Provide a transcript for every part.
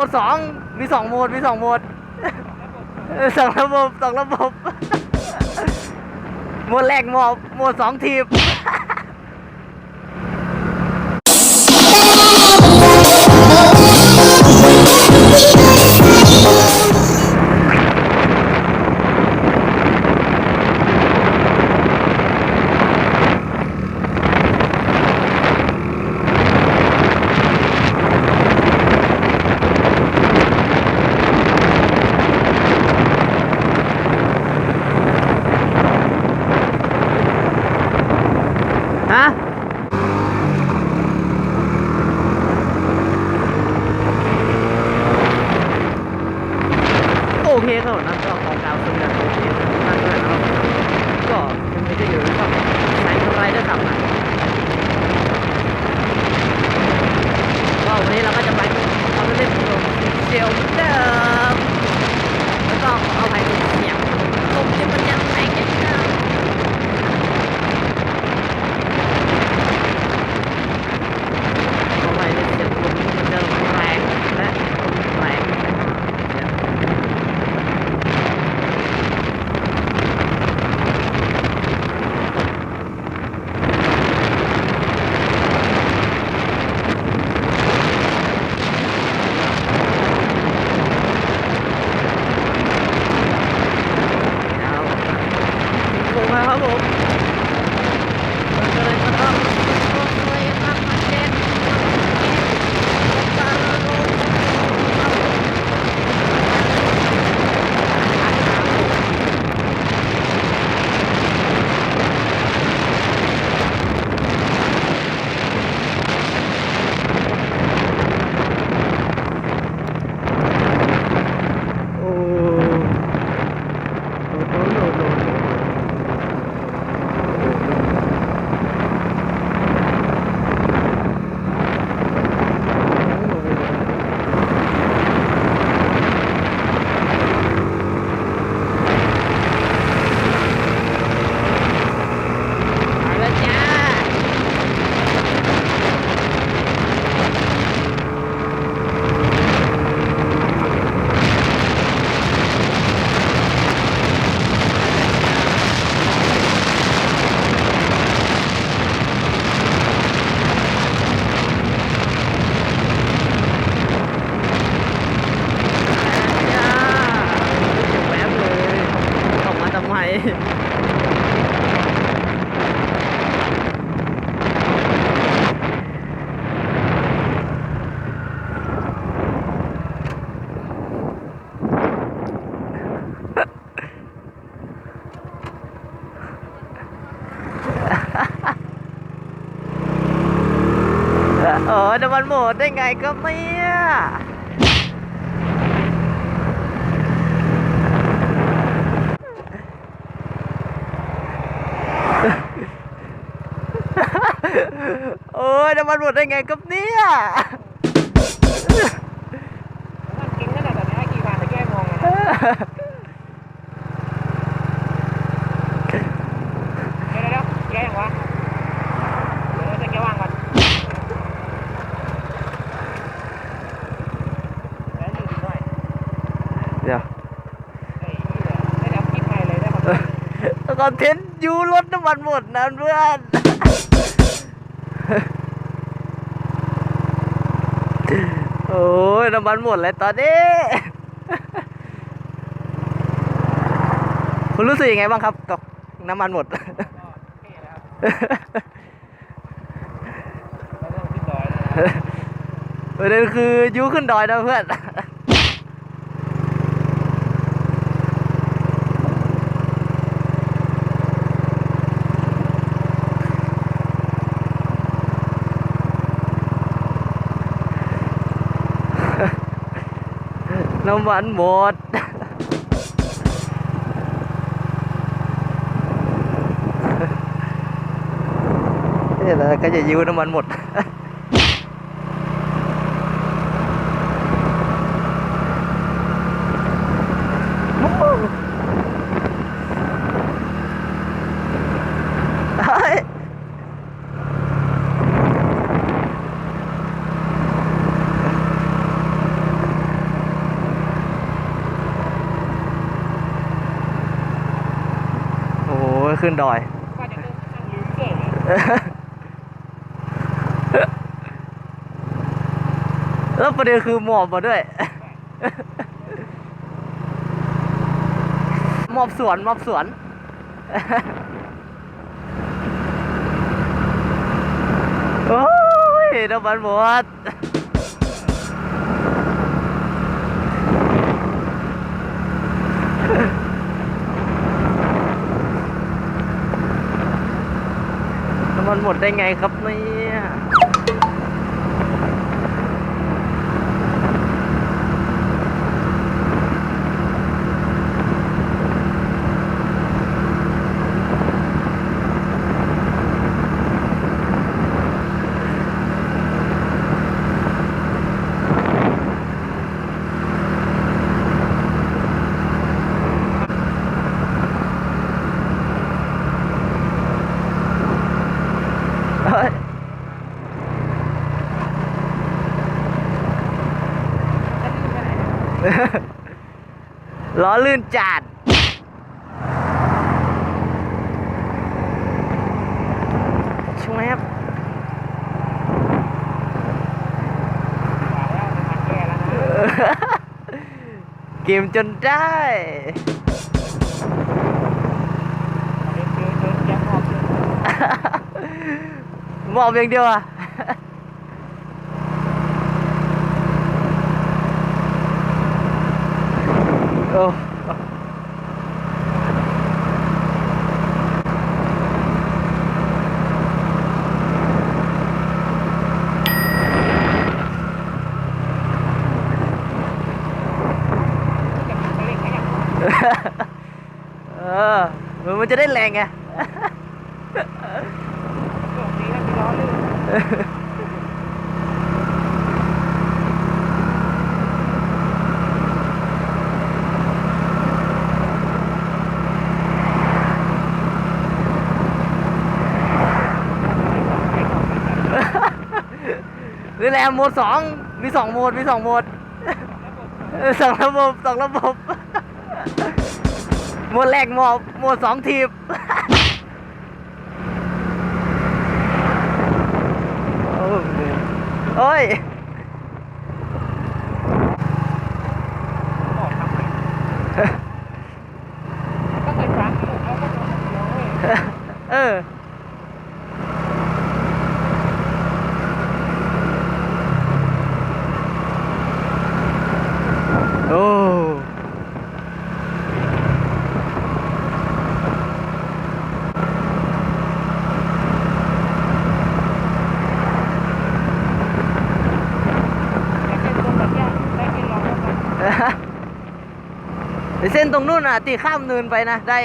หมดสองมีสองโหมดมีสองโหมดสองระบบสองระบบโหมดแรกโหมดโหมดสองทีม ไมโอ้น้ำมันหมดได้ไงก็เนี่ย โอ้ยน้ำมันหมดได้ไงครับเนี่ยมันกินขนาดแบบนี้กี่วันจะแก้มองอะเดี๋ยวเดี๋ยวแก้ยังวะเดี๋ยวจะแก้ว่างก่อนแล้วยืนหน่อยเดี๋ยวไอ้เหี้ยได้ดับคลิปใหม่เลยได้ครับคอนเทนต์ยูรถน้ำมันหมดนะเพื่อน ยน้ำมันหมดเลยตอนนี้ คุณรู้สึกยังไงบ้างครับกับน้ำมันหมดก็เท่แล้วเราต้องขึ้นดอยแล้วนะประเด็นคือยูขึ้นดอยนะเพื่อน น้ำมันหมด เนี่ยแล้วก็จะยิ้วน้ำมันหมด ขึ้นดอยว่าจะต้องนั่งลืมเฉยเลยแล้วประเด็นคือหมอบมาด้วยหมอบสวนหมอบสวนโอ้ยน้ำมันหมด มันหมดได้ไงครับเนี่ย เฮ้ย ล้อลื่นจัดช่วยครับว่าแล้วมันแย่แล้วนะเกมจนได้เดินเดินเดินแย่พอบเลยหมอบอย่างเดียวอะ โอ้ จะมีเล่นไงอย่าง เออมันจะได้แรงไงช่วงนี้แลมีล้อลื่นนี่แหละโหมดสองมีสองโหมดมีสองโหมดสองระบบสองระบบ มดแรกหมดโหมดสองทีบโอ้ยโอ้ย บอกทำไมก็เคยฟังอยู่แล้วก็โดนเดียวเว้ย เออ โอ้ แต่เป็นตัวแบบเนี้ยได้กินลองแล้วกัน เส้นตรงนู้นอะตีข้ามเนินไปนะได้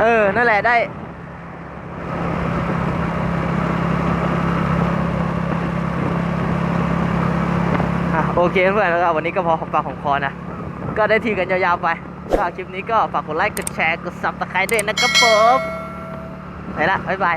เออ นั่นแหละได้อะโอเคเพื่อนแล้วก็วันนี้ก็พอของปากของคอนะ ก็ได้ทีกันยาวๆไปก็คลิปนี้ก็ฝากกดไลค์ กดแชร์ กดซับสไครต์ด้วยนะครับผมไปละ บ๊ายบาย